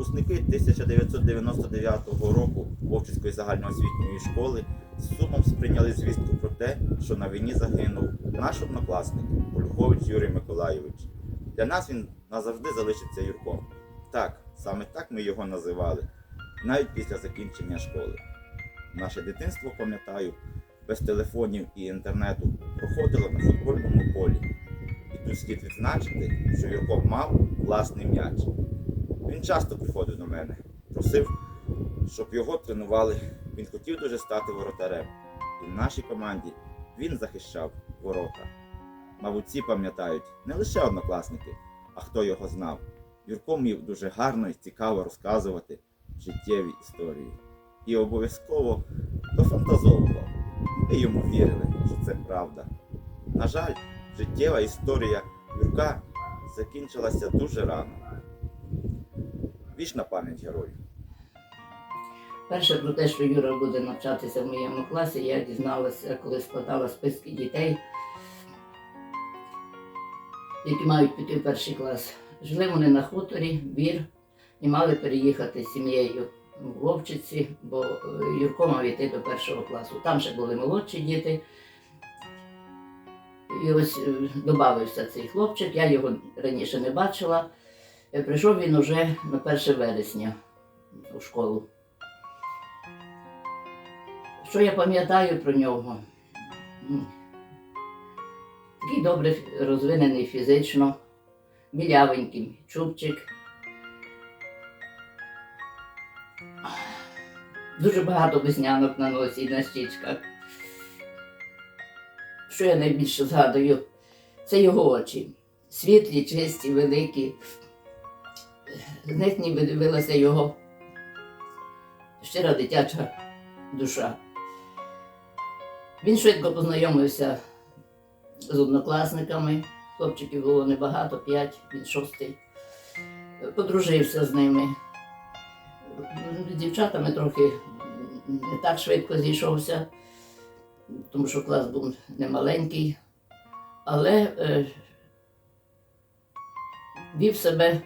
Випускники 1999 року Вовчинської загальноосвітньої школи з сумом сприйняли звістку про те, що на війні загинув наш однокласник Полюхович Юрій Миколайович. Для нас він назавжди залишиться Юрком. Так, саме так ми його називали, навіть після закінчення школи. Наше дитинство, пам'ятаю, без телефонів і інтернету проходило на футбольному полі. І тут слід відзначити, що Юрко мав власний м'яч. Він часто приходив до мене, просив, щоб його тренували. Він хотів дуже стати воротарем. І в нашій команді він захищав ворота. Мабуть, всі пам'ятають не лише однокласники, а хто його знав. Юрко вмів дуже гарно і цікаво розказувати життєві історії. І обов'язково дофантазовував. Ми йому вірили, що це правда. На жаль, життєва історія Юрка закінчилася дуже рано. Вічна пам'ять герою. Перше про те, що Юра буде навчатися в моєму класі, я дізналася, коли складала списки дітей, які мають піти в перший клас. Жили вони на хуторі, бір, і мали переїхати з сім'єю в Вовчиці, бо е, Юрко мав йти до першого класу. Там ще були молодші діти. І ось е, додався цей хлопчик, я його раніше не бачила. Прийшов він уже на 1 вересня у школу. Що я пам'ятаю про нього? Такий добре розвинений фізично, білявенький чубчик. Дуже багато веснянок на носі на щічках. Що я найбільше згадую? Це його очі. Світлі, чисті, великі. З них ніби дивилася його щира дитяча душа. Він швидко познайомився з однокласниками. Хлопчиків було небагато, п'ять, він шостий. Подружився з ними. З дівчатами трохи не так швидко зійшовся, тому що клас був немаленький. Але е, вів себе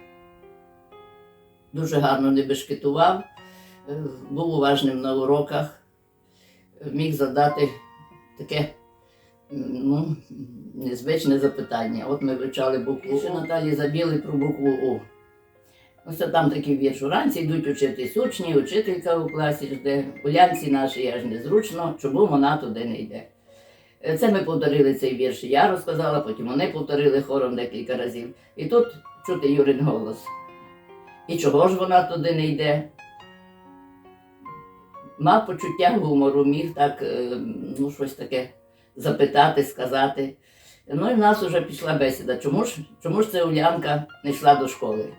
дуже гарно, не бешкетував, е, був уважним на уроках міг задати таке ну, незвичне запитання. От ми вивчали букву У. Наталі забіли про букву У. Ось там такий вірш. Уранці йдуть учитись учні, учителька у класі жде. Улянці наші аж незручно, чому вона туди не йде. Е, Це ми повторили цей вірш. Я розказала, потім вони повторили хором декілька разів. І тут чути Юрин голос. І чого ж вона туди не йде? мав почуття гумору, міг так, е, ну, щось таке запитати, сказати. Ну і в нас вже пішла бесіда. Чому ж, чому ж це Улянка не йшла до школи?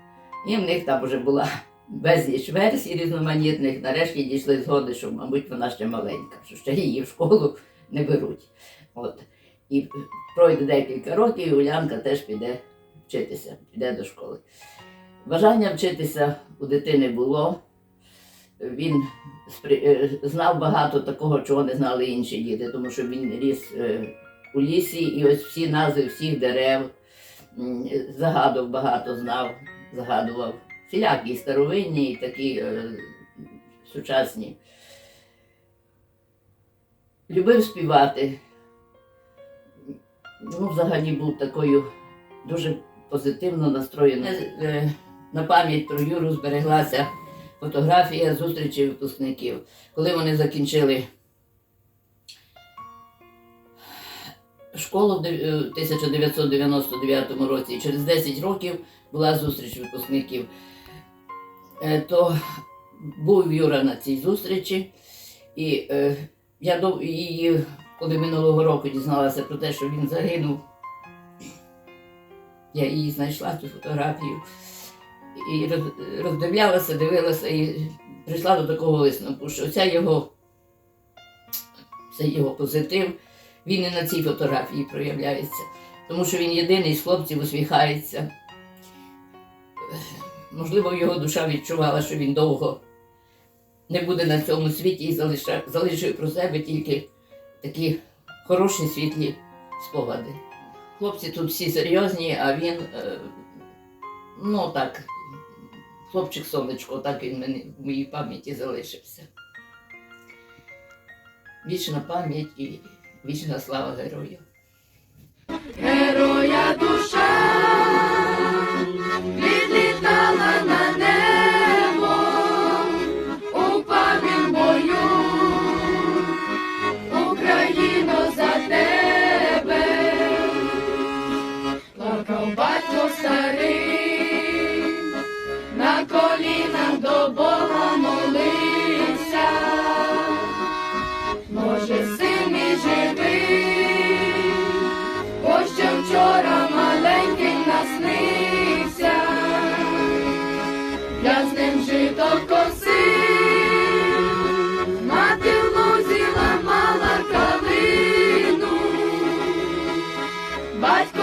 І в них там вже була безліч версій різноманітних. Нарешті дійшли згоди, що, мабуть, вона ще маленька, що ще її в школу не беруть. От. І пройде декілька років, і Улянка теж піде вчитися, піде до школи. Бажання вчитися у дитини було. Він е, знав багато такого, чого не знали інші діти, тому що він ріс е, у лісі, і ось всі назви всіх дерев, загадок багато знав, загадував. Всілякі старовинні, і такі е, сучасні. Любив співати. Ну, взагалі був такою дуже позитивно настроєною. На пам'ять про Юру збереглася фотографія зустрічі випускників. Коли вони закінчили школу в де- е, в 1999 році, і через 10 років була зустріч випускників, Е, то був Юра на цій зустрічі, і е, я її, коли минулого року дізналася про те, що він загинув, я її знайшла цю фотографію і роздивлялася, дивилася і прийшла до такого висновку, що ця його, цей його позитив, він і на цій фотографії проявляється. Тому що він єдиний з хлопців усміхається. Можливо, його душа відчувала, що він довго не буде на цьому світі і залишив, про себе тільки такі хороші світлі спогади. Хлопці тут всі серйозні, а він, е, ну так, хлопчик сонечко, так він мені в моїй пам'яті залишився. Вічна пам'ять і вічна слава герою. Героя душа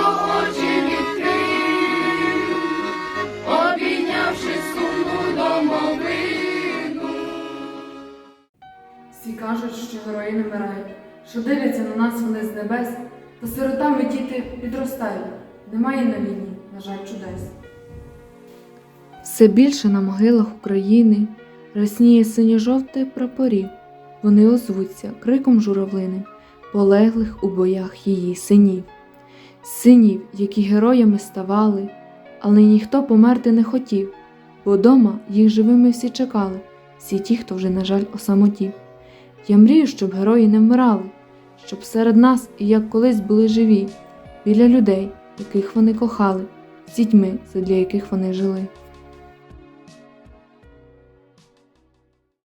очі відкрив, обійнявши сумну домовину. Всі кажуть, що герої вмирають, що дивляться на нас вони з небес, та сиротами діти підростають. Немає на війні, на жаль, чудес. Все більше на могилах України росніє синьо-жовтих прапорів. Вони озвуться криком журавлиним, полеглих у боях її синів. Синів, які героями ставали, але ніхто померти не хотів, бо дома їх живими всі чекали, всі ті, хто вже, на жаль, осамотів. Я мрію, щоб герої не вмирали, щоб серед нас як колись були живі, біля людей, яких вони кохали, з дітьми, задля яких вони жили.